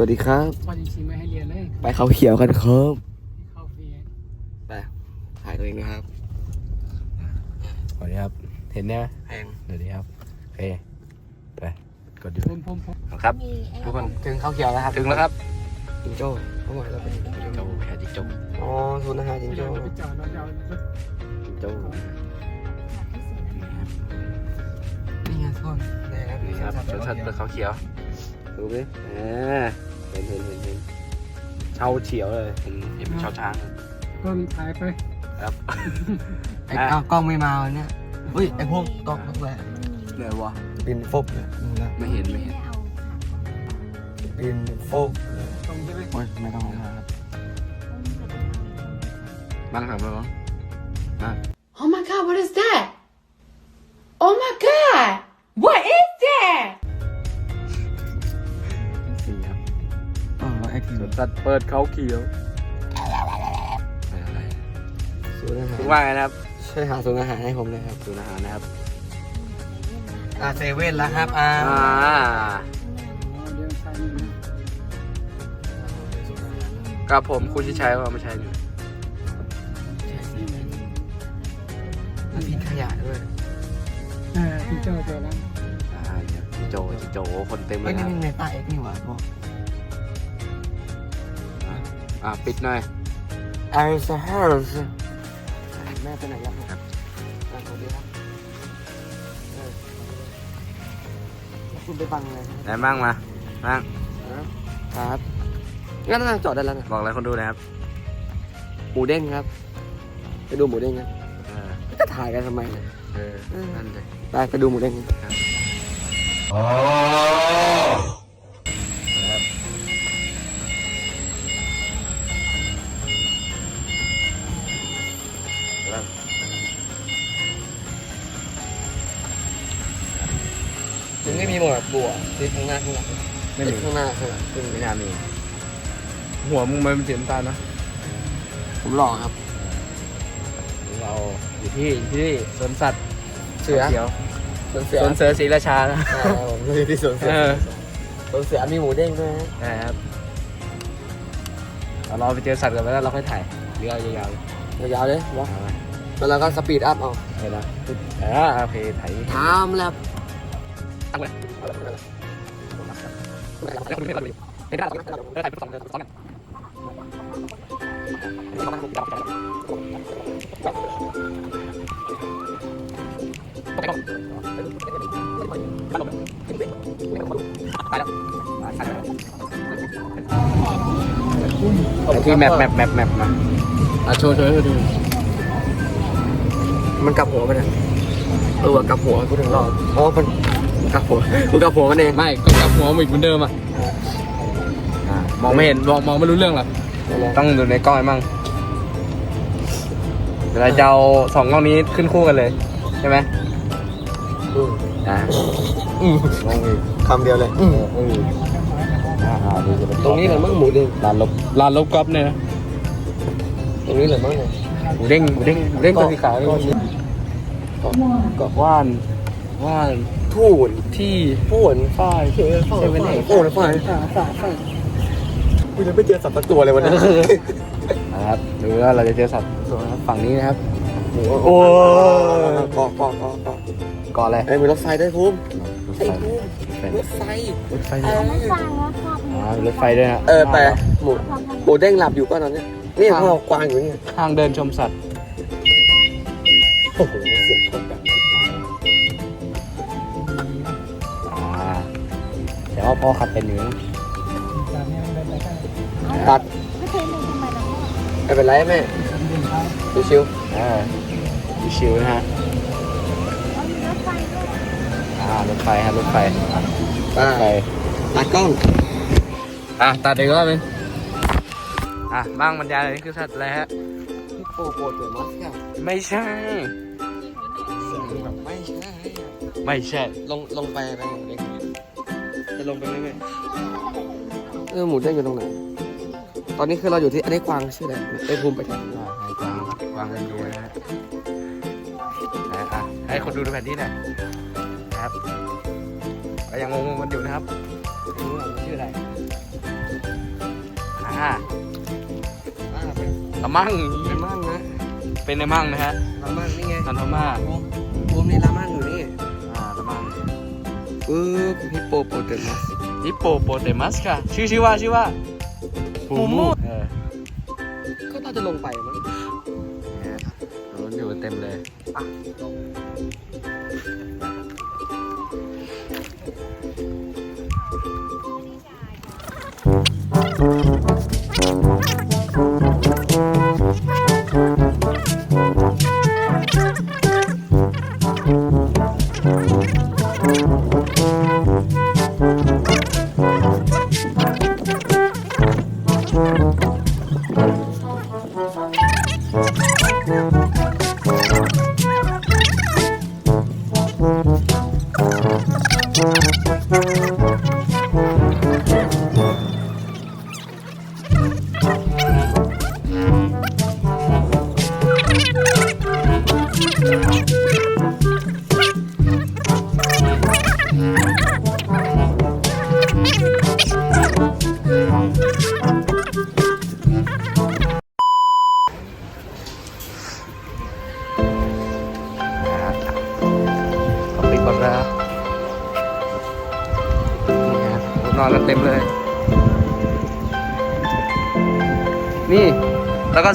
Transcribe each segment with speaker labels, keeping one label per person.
Speaker 1: วัสดีครับ
Speaker 2: พ่อจริงๆไม่ให้เรียนเลย
Speaker 1: ไปเขาเขียวกันครับ
Speaker 2: เข้าฟรี
Speaker 1: ไปถ่ายตัวเองนะครับ
Speaker 3: สวัสดีครับ เห็นไหม
Speaker 1: แพง
Speaker 3: สวัสดีครับโอเคไปกดดู
Speaker 2: ผมผมผม
Speaker 3: ครับ
Speaker 1: ทุกคนถึงเขาเขียวแล้วครับ
Speaker 3: ถึงแล้วครับ
Speaker 1: จิงโจ้เขาบอกให้เราไปจิง
Speaker 3: จิง
Speaker 1: โจ้
Speaker 3: โจ้แค่จิงโจ้
Speaker 1: อ๋อศูนย์อาหารจิง
Speaker 2: เว
Speaker 1: โจ้
Speaker 2: ลาเราไปจอดเราจะเอารถ
Speaker 3: จิงโจ้
Speaker 1: นี่ไงทุกคนนี่ครับ
Speaker 3: นี่ครับสวนสัตว์เปิดเขาเขียว ดูดิอ่าเห็นเห็นเห็นเห็นเช่าเฉียวเลยเห็นเห็นเป็นเช่าช้างเลย
Speaker 2: ต้นถ่ายไป
Speaker 3: ครับ
Speaker 1: ไอ้อ้าวกล้องไม่มาวันเนี่ยเฮ้ยไอ้พวกกล้องพวกแหละ
Speaker 3: เหนื่อยวะ
Speaker 1: บินฟบเนี่ยดูแล้ว
Speaker 3: ไม่เห็นไม่เห็น
Speaker 1: บินฟบ
Speaker 2: ตรงใช่ไหม
Speaker 1: โอ้ยไม่ต้องออกมาครับ
Speaker 3: บ้างถามเลยมั้ง
Speaker 4: Oh my god, what is that? Oh my god,
Speaker 3: ส
Speaker 1: ว
Speaker 3: นสัตว์เปิดเขาเขียวอะไร
Speaker 1: ศูนย์อาหาร
Speaker 3: คุณว่าไงนะครับ
Speaker 1: ช่วยหาศูนย์อาหารให้ผมเลยครับ
Speaker 3: ศูนย์อาหารนะครับ
Speaker 1: อ่าเซเว่นแล้วครับอ่า
Speaker 3: อ่า
Speaker 2: เรื่องใช่นี่นะ
Speaker 3: กับผมคุณชิชัยว่าไม่ใช่นี่
Speaker 1: แล้วทิ้งขยะด้วย
Speaker 2: อ่าพี่เจ้าเจอแล้ว
Speaker 3: อ่าเนี่ยจิงโจจิงโจคนเต็มเล
Speaker 1: เฮ้ย
Speaker 3: ย
Speaker 1: นี่
Speaker 3: นะ
Speaker 1: มันในป้าเอ็กนี่หว่าพวก
Speaker 3: อ่าปิดหน่อย
Speaker 1: ไอซ์เฮอร์สแม่ไปไหนแล้วครับแม่สวัสดีครับเออแล้วคุณไปบังอะไร
Speaker 3: ไหนบ้างมาบ้าง
Speaker 1: ครับงั้นน่าจอดได้แล้วนะ
Speaker 3: บอกอะไรคนดูหนะครับ
Speaker 1: หมูเด้งครับ ไปดูหมูเด้งกัน
Speaker 3: เออ
Speaker 1: จะถ่ายกันทำไมเนี่ย
Speaker 3: เออนั่นเลย
Speaker 1: ไปไปดูหมูเด้งกัน
Speaker 3: แถึ
Speaker 1: งไม่มีหมวกบัวติดข้างหน้าข้างหลัง
Speaker 3: ไม่
Speaker 1: ติ
Speaker 3: มี
Speaker 1: ดข้างหน้าข้างหลังขึ้น
Speaker 3: ไม่น่ามี หัวมึงมันเป็นสีน้ำตาลนะ
Speaker 1: ผมหล่อครับ
Speaker 3: เราอยู่ที่ที่สวนสัตว์
Speaker 1: เสือ
Speaker 3: เขียว
Speaker 1: สวนเสือ
Speaker 3: สวนเสือศรีราชานะ
Speaker 1: อ่าผมอยู่ที่สวนเสือ
Speaker 3: เออ
Speaker 1: สวนเสือมีหมูเด้งด้วยนะ
Speaker 3: นะครับเอาเราไปเจอสัตว์กันไปแล้วเราค่อยถ่ายเรือยาว
Speaker 1: ยาวๆเลย
Speaker 3: ๆ
Speaker 1: วะ
Speaker 3: เอาไป
Speaker 1: แล้วเราก็สปีดอัพเอา
Speaker 3: เห็นนะอ่าโอเคถ่าย
Speaker 1: ทามแล้ว
Speaker 3: ตั้งเลย แล้วคุณไม่ได้ไม่ได้แล้วถ่ายไปสองสองกันที่แมปแมปแมปแมปมาอะโชว์โชว์ให้ดู
Speaker 1: มันกลับหัวไปนะเออว่ะกลับหัวกูถึงรอดอ๋อมัน กลับหัวกูกลับหัวมันเอง
Speaker 3: ไม่ก็กลับหัวมาอีกเหมือนเดิมอะมองไม่เห็นมองมองไม่รู้เรื่องหรอกต้องดูในกล้องให้มั่งเดี๋ยวเราจะเอาสองกล้องนี้ขึ้นคู่กันเลยใช่ไหม
Speaker 1: อืม
Speaker 3: อ่า
Speaker 1: อืม
Speaker 3: มองอีก
Speaker 1: คำเดียวเลยอืม
Speaker 3: อืออ่าอ่าดูจะเป็
Speaker 1: ตรงนี้เหรอมั้งหมูเด้ง
Speaker 3: ลานลบลานลบก๊อฟเนี่ยนะ
Speaker 1: ตรงนี้เหรอมั้งเนี่ย
Speaker 3: หมูเด้งหมูเด้งหมูเด้งตัวสีขาว
Speaker 1: ก็
Speaker 3: นี่ก็ว่าน ว่าน
Speaker 1: ทูน
Speaker 3: ที่
Speaker 1: พูนฝ้ายเชื่อฝ้ายฝ้ายโอ้ยฝ้าย
Speaker 2: ฝ่าฝ่าฝ่า
Speaker 1: กูยังไม่เจอสัตว์สักตัวเลยวันนี้
Speaker 3: นะครับดูว่าเราจะเจอสัตว์ตัวนะครับฝั่งนี้นะครับ
Speaker 1: โอ้เกาะเกาะเกาะเกาะ
Speaker 3: ก่อนเลย
Speaker 1: ไอ้มีรถไฟด้วยภูมิ
Speaker 3: รถไฟ
Speaker 1: ไอ้ภูมิ
Speaker 3: เป็น
Speaker 1: รถไฟ
Speaker 3: รถไฟรถไฟด้วยนะ
Speaker 1: เออแต่หมูหมูเด้งหลับอยู่ป่ะตอนนี้นี่พ่อกวางอยู่นี่
Speaker 3: ทางเดินชมสัตว์
Speaker 1: แต่
Speaker 3: ว่าพ่อขับเป็นอยู่นะ
Speaker 2: จากนี้มันเป็นไปได้
Speaker 1: ตัด
Speaker 4: ไม่เคยเลยทำไมเรา
Speaker 1: ไม่เป็นไรแม่
Speaker 2: ฉันเดินเท้า
Speaker 1: ชิว
Speaker 3: อ่าชิวๆนะฮะ
Speaker 4: เอามีรถไฟด้วย
Speaker 3: อ่ารถไฟฮะรถไฟ
Speaker 1: ๆป้าร
Speaker 3: ถไฟ
Speaker 1: ตัดกล้อง
Speaker 3: อะตัดอีกรอบนึงอะบ้างบรรยายเลยนี่คือสัตว์อะไรฮะ
Speaker 1: โปโปเตอร์มัสครับ
Speaker 3: ไม่ใช่
Speaker 1: ไม่ใช่
Speaker 3: ไม่ใช่
Speaker 1: ลงลงไปไปเด็กจะ ลงไปไหมแม่เออหมูเด้งอยู่ตรงไหน ตอนนี้คือเราอยู่ที่อันนี้กวางชื่ออะไรไอ้ภูมิไปกัน
Speaker 3: อ่าให้กวางกวางกันดูนะฮะนะอะให้คนดูดูแผนที่หน่อยนะครับก็ยังงงๆกันอยู่นะครับ
Speaker 1: รู้ว่ามันชื่ออะไร
Speaker 3: อ่า
Speaker 1: อ่าเป็น
Speaker 3: ละมั่ง
Speaker 1: เป็นมั่งนะ
Speaker 3: เป็นในมั่งนะฮะ
Speaker 1: ลามั่งนี่ไง
Speaker 3: ทันทมา
Speaker 1: ปึ๊บฮิปโปโปเตมัส
Speaker 3: ฮิปโปโปเตมัสค่ะ ชื่อชื่อว่าชื่อว่าหูมู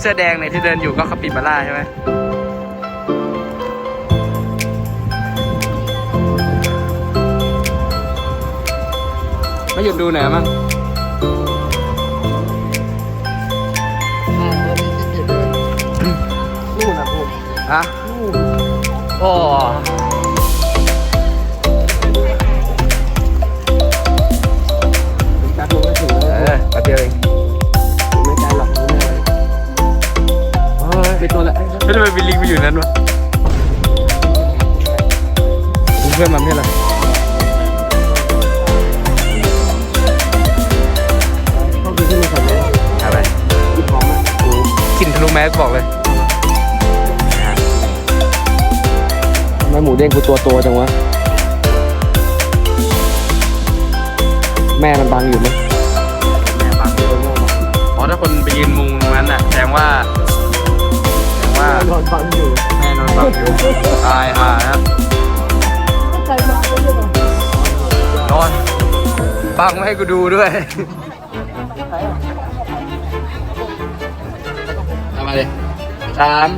Speaker 3: เสื้อแดงเนี่ยที่เดินอยู่ก็คาปิบาร่าใช่ไหมไม่หยุดดูหน่อยมั้ง
Speaker 1: อ่าเริ่มที่เก็บเลยนู่นนะผม
Speaker 3: ฮะโอ้ ฮ้ย
Speaker 1: เป็นตัวละ
Speaker 3: ไม่ทำไมบิลลิงไปอยู่นั้นวะเพื่อนมันไม่ใช่เหรอ
Speaker 1: ต้องกินที่มันใส่เลย
Speaker 3: อะไร
Speaker 1: หยิบของมา
Speaker 3: กลินทะลุแมสบอกเลย
Speaker 1: ทำไมหมูเด้งกูตัวโตจังวะ แม่มันบังอยู่ไหม
Speaker 3: แม่ฟังดูอ๋อถ้าคนไปยืนมุงตรงนั้นน่ะแสดงว่า แสดงว่าน
Speaker 1: อนบังอยู่
Speaker 3: แม่นอนฟังอยู่ตายห่าครับนอนบังไม่ให้กูดูด้วยทำมาเลยสาม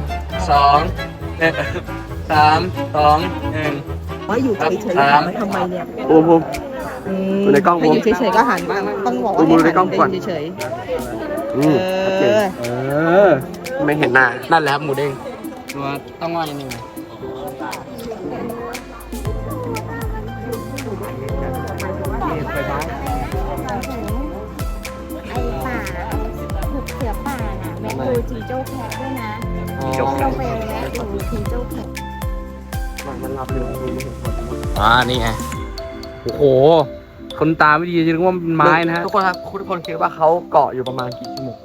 Speaker 3: สองเอ๊ะสามสองหนึ่ง
Speaker 5: ว่าอยู่เฉยๆทำไมเนี่ย
Speaker 1: บูมบูมดูในกล้อง
Speaker 5: ถ้าอยู่เฉยๆก็หันมาต้องบอกว่า
Speaker 1: ดู
Speaker 5: ใน
Speaker 1: กล้องก่อน
Speaker 5: เฉย
Speaker 1: อืมชัดเจน
Speaker 5: เออ
Speaker 3: เออ
Speaker 1: ไม่เห็นหน้า
Speaker 3: นั่นแหละครับหมูเด้งตัวต้องว่าอย่างหนึ่ง
Speaker 6: ไอ้ป่าถูกเสือป่าน่ะแม่ดูจีโจ้แคทด้วยนะ
Speaker 3: จบ
Speaker 6: ต้องไปแวะดูจีโจ้แคท
Speaker 1: มันรับอยู่ดูไม่เห็นผล
Speaker 3: อ่านี่ไงโอ้โห คนตาไม่ดีจะนึกว่าเป็นไม้นะฮะ
Speaker 1: ทุกคนครับทุกคนคิดว่าเขาเกาะอยู่ประมาณกี่ชั่วโมง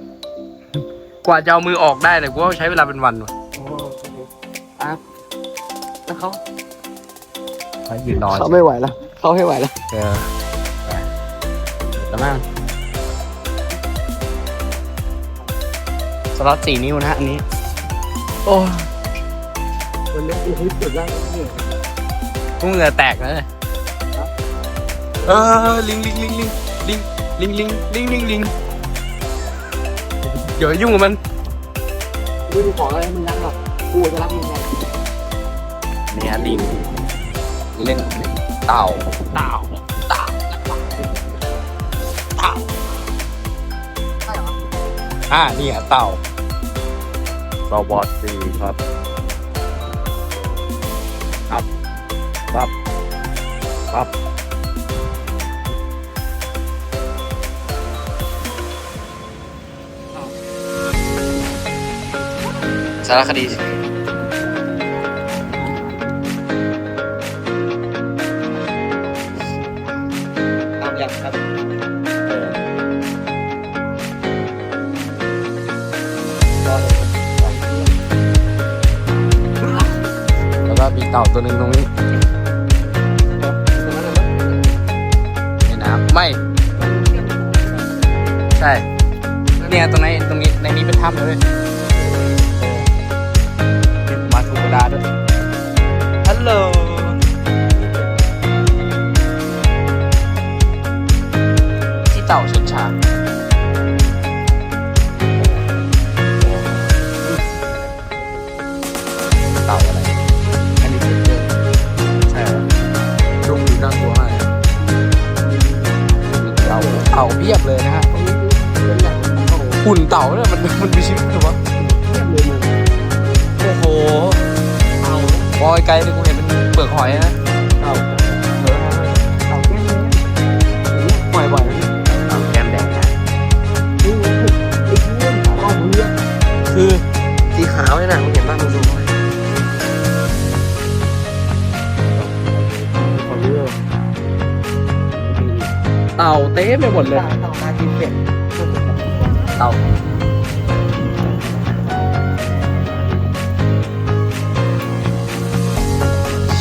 Speaker 3: กว่าจะเอามือออกได้เนี่ยกูว่าใช้เวลาเป็นวันว่ะ
Speaker 1: อะแล้วเขา
Speaker 3: ยืนรอ
Speaker 1: เขาไม่ไหวแล้วเขาไม่ไหวแล้ว
Speaker 3: เออไปแล้วมั่งสล็อตสี่นิ้วนะฮะอันนี้ โอ้
Speaker 1: มันเล็กอีกนิดสุดแล้วนี่
Speaker 3: กูเหงื่อแตกเลยเออลิงลิงลิงลิงลิงลิงลิงลิงลิงลิง เดี๋ยวยุ่งกับมัน
Speaker 1: ไม่ดูของอะไรมันรักหรอกกูจะรักยังไง
Speaker 3: เนี่ยลิงเล่นเต่าเต่าเต่าเต่าอ่านี่อะเต่าสวัสดีครับ ครับ ครับ ครับ สารคดี
Speaker 1: ตามอย่างครับรอเลย
Speaker 3: แล้วก็มีเต่าตัวหนึ่งตรงนี้
Speaker 1: ตรงนั้นเลยมั้ย
Speaker 3: ในน้ำไม่ ใช่ เนี่ยตรงนี้ตรงนี้ในนี้เป็นถ้ำเลย มันมีชีวิตหรือวะโอ้โห เอาบอยไกลเลยกูเห็นเป็นเปลือกหอยนะเต่าเออเต่าแก้มเลยปล่อยบ่อยนะเต่าแก้มแดงนะคือ
Speaker 1: สีขาวเนี่ยนะมึงเห็นบ้างมึงดู
Speaker 3: เต่าเต็มไปหมดเลย
Speaker 1: ต่อมากินเป็ด
Speaker 3: เต่า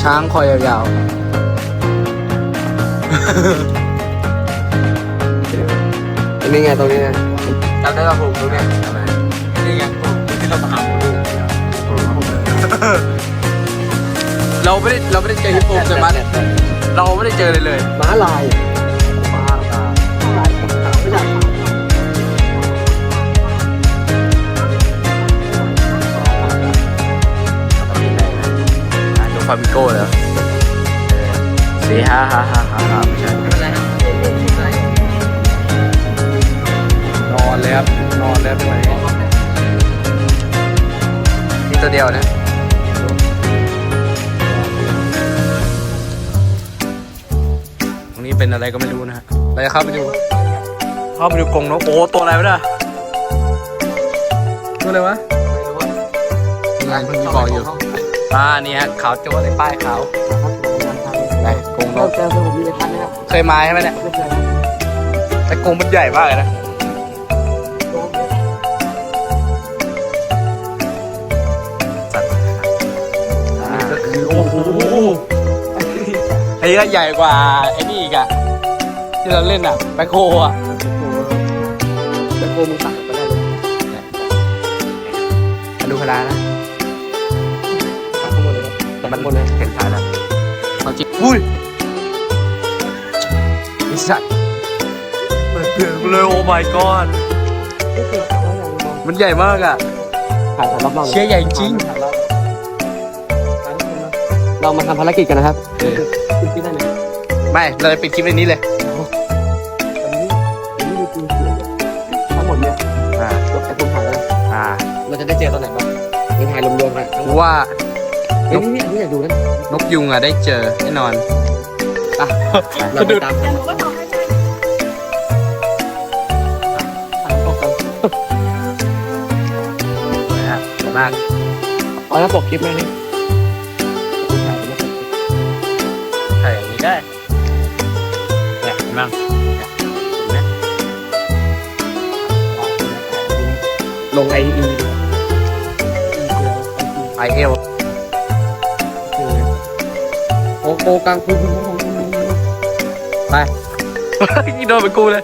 Speaker 3: ช้างคอยยาว
Speaker 1: อันนี้ไงตรงนี้ไงจำได้ป่ะผมตรงเนี้ย
Speaker 3: ๆนี่ไงที่เรามาหาดูเราไม่ได้เราไม่ได้เจอฮิปโปใช่ไหมเราไม่ได้เจอเลยเลย
Speaker 1: ม้าลาย
Speaker 3: ฟามิโก้แล้วสีฮ่าฮ่าฮ่าฮ่าฮ่าไม่ใช่
Speaker 1: ไม่เป็นไรครับ
Speaker 3: นอนเลยครับนอนเลยไปนี่ตัวเดียวนะตรงนี้เป็นอะไรก็ไม่รู้นะฮะเราจะเข้าไปดูเข้าไปดูกรงนกโอ้ตัวอะไรวะเนี่ยตัวอะไรวะงานเพิ่งมีบอกอยู่ อ่านี่ฮะขาวโจ้เลยป้ายขาวไปกรงน
Speaker 1: เรา
Speaker 3: ก
Speaker 1: เจอสมุนไพรพันธุ์นะครับ
Speaker 3: เคยมาใช่ไหมเนี่ย
Speaker 1: ไม่เจอครับ
Speaker 3: แต่กรงมันใหญ่มากเลยนะสัตว์อันนี้ก็คือโอ้โหไอ้นี่ก็ใหญ่กว่าไอ้นี่อีกอะที่เราเล่นอะแบคโฮอะ
Speaker 1: แต่โคมึงตัดไปได้เลย
Speaker 3: มาดูพลานะ
Speaker 1: ตัดข้างบ นเลยครับ
Speaker 3: แต่มันบนเลยเห็นพลาแล้วเอาจิอุ้ยไอ้สัตว์เปิดเปลือกเลยโอ้ my god
Speaker 1: ไม่เคยตัดแล้วอย่างมอง
Speaker 3: มันใหญ่มากอะ
Speaker 1: ถ่ายถ่ายรอบๆ
Speaker 3: เชี่ยใหญ่จริง
Speaker 1: เรามาทำภารกิจกันนะครับ
Speaker 3: เออ
Speaker 1: คุณคิดได้ไหม
Speaker 3: ไม่เราจะปิดคลิปในนี้เลย
Speaker 1: อันนี้อันนี้ดูจริงเสียทั้งหมดเนี่ย
Speaker 3: อ่า
Speaker 1: ยกไอ้คนถ่ายแล้ว
Speaker 3: อ่า
Speaker 1: เราจะได้เจอตอนไหนบ้างเดี๋ยวถ่ายรวมๆกัน
Speaker 3: กูว่า
Speaker 1: เอ้ยนี่นี่อยากดูนะ
Speaker 3: นกยุงอะได้เจอแน่นอน
Speaker 1: อะเราไปตาม
Speaker 6: เดี๋ยวหนูก็ทำให้ใช่
Speaker 1: ถ่ายพวกกัน
Speaker 3: นะฮะสวยมาก
Speaker 1: เอาแล้วปกคลิปไหมนี่ถ่ายไปแล้ว
Speaker 3: ถ่ายอย่างนี้ได้เนี่ยเห็นบ้างเนี่ยเห็นไหม
Speaker 1: ลงไออี
Speaker 3: ไอเอล
Speaker 1: โอโกกังคู
Speaker 3: ไปนี่โดนเป็นกูเลย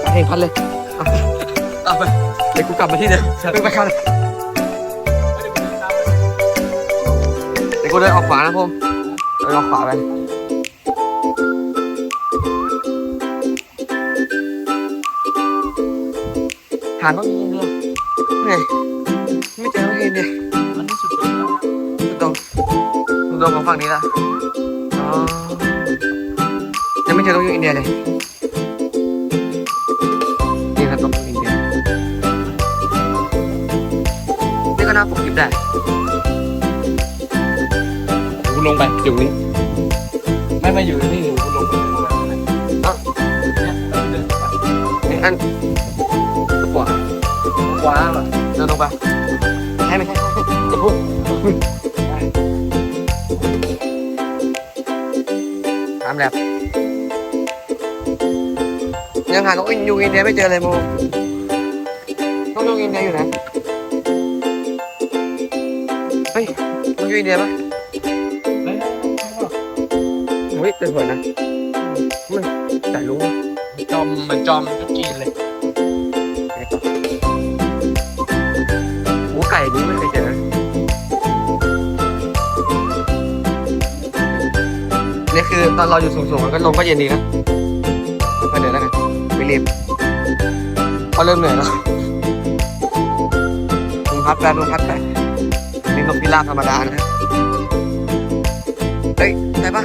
Speaker 1: ไปเห็นพัดเลย
Speaker 3: เอาไป
Speaker 1: เดี๋ยวกูกลับมาที่เดิมไม่ไปกันเดี๋ยวกูเดินออกขวานะพงเดินออกขวาไปหาต้องมีเดีย ไง ไม่เจอต้องมีเดีย
Speaker 3: มันที่สุดเลย
Speaker 1: ตรงตรงของฝั่งนี้ละอ๋อยังไม่เจอต้องอยู่อินเดียเลยนี่ครับต้องอยู่อินเดียนี่ก็น่าปกคลิปได้
Speaker 3: กูลงไปอยู่นี่ไม่มาอยู่นี่กูลงไป
Speaker 1: อะนี่อันขวา
Speaker 3: ข วาเหรอ
Speaker 1: เดินลงไปให้ไม่ใช่จะพูดตามแลบยังหานกยูอินเดียไม่เจอเลยโมนกยูอินเดียอยู่ไหนเฮ้ยนกยูอินเดียปะ
Speaker 3: เฮ้ย
Speaker 1: นฮ้ยแต่สวยนะมันแต่รู้ว่า
Speaker 3: จอมมันจอมทุกกีนเลย
Speaker 1: ไข่นี้ไม่เคยเจอนี่คือตอนเราอยู่สูงๆมันก็ลมก็เย็นดีนะไปเดี๋ยวแล้วกันไม่รีบพอเริ่มเหนื่อยแล้วมึงพัดไปมึงพัดไปนี่นกพิราบธรรมดานะเฮ้ยได้ปะ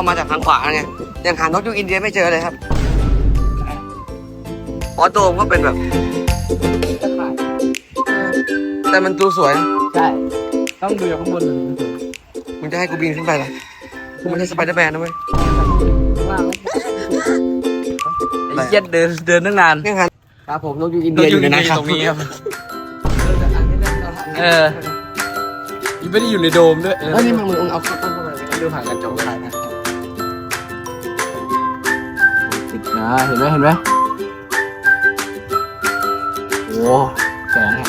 Speaker 3: เพ
Speaker 1: ราะเรามาจากทางขวาไงยังหานกยูงอินเดียไม่เจอเลยครับออโดมก็เป็นแบบ
Speaker 2: ตะข่าย
Speaker 1: แต่มันดูสวยนะ
Speaker 2: ใช่ ต้องดูจากข้างบนเลย
Speaker 1: มึงจะให้กูบินขึ้นไปเหรอกูไม่ใช่สไปเดอร์แมนนะเว้ย
Speaker 2: ว่าง
Speaker 3: ไอ้เหี้ยเดินเดินตั้งนาน
Speaker 1: ยังหานครับผมนกยูงอิน
Speaker 3: น
Speaker 1: เดี
Speaker 3: ก
Speaker 1: ยอ
Speaker 3: ยู
Speaker 1: ยู่
Speaker 3: ง
Speaker 1: ใน
Speaker 3: อิน
Speaker 1: นั้น
Speaker 3: เดีย
Speaker 1: ครับ
Speaker 3: ตรงนี้ครับเออยังไม่ได้อยู่ในโดมด้วยเออ
Speaker 1: เฮ้ยนี่มึงมึงเอาเข้าเข้าไปดูผ่านกระจกได้นะ
Speaker 3: ติดนะเห็นไหมเห็นไหมโอ้แสงอะ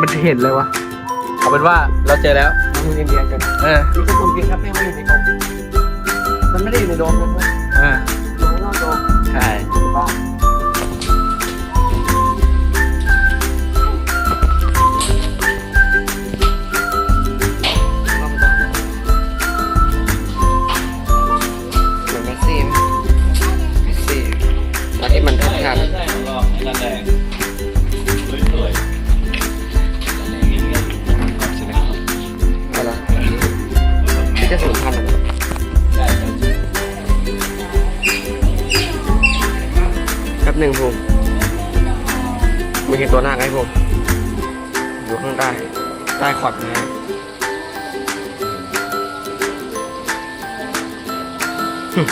Speaker 3: มันเห็นเลยวะเอาเป็นว่าเราเจอแล้ว
Speaker 1: นกยูงอินเดียกัน
Speaker 3: เออ
Speaker 1: นี่ก็คุณกินครับไม่อยู่ในโดมมันไม่ได้อยู่ในโดมนะ
Speaker 3: เออ
Speaker 1: อยู่ข้างนอก หนึ่งภูมิมีเห็นตัวหน้าไงภูมิอยู่ข้างใต้ใต้ขอดนะหึ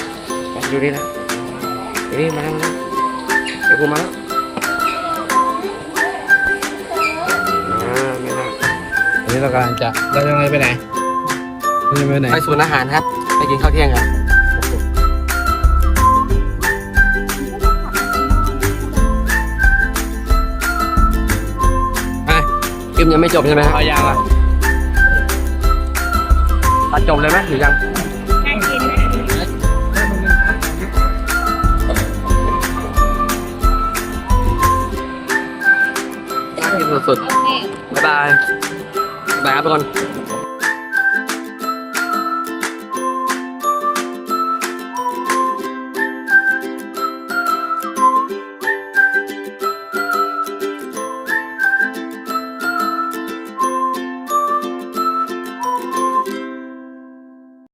Speaker 1: ไปดูดินะเดี๋ยวนี่มาแล้วมาแล้วเดี๋ยวภูมิมาแล้วอ่าไม่น่า
Speaker 3: อันนี้เรากำลังจะเราจะไปไหนเราจะไปไหน
Speaker 1: ไปศูนย์อาหารครับ ไปกินข้าวเที่ยงกัน คลิปยังไม่จบใช่ไหมครับ
Speaker 3: เอายางอะ
Speaker 1: ตัดจบเลยไหมหรือยังน่ากินสุดๆ บ๊ายบายบ๊ายบายครับทุกคน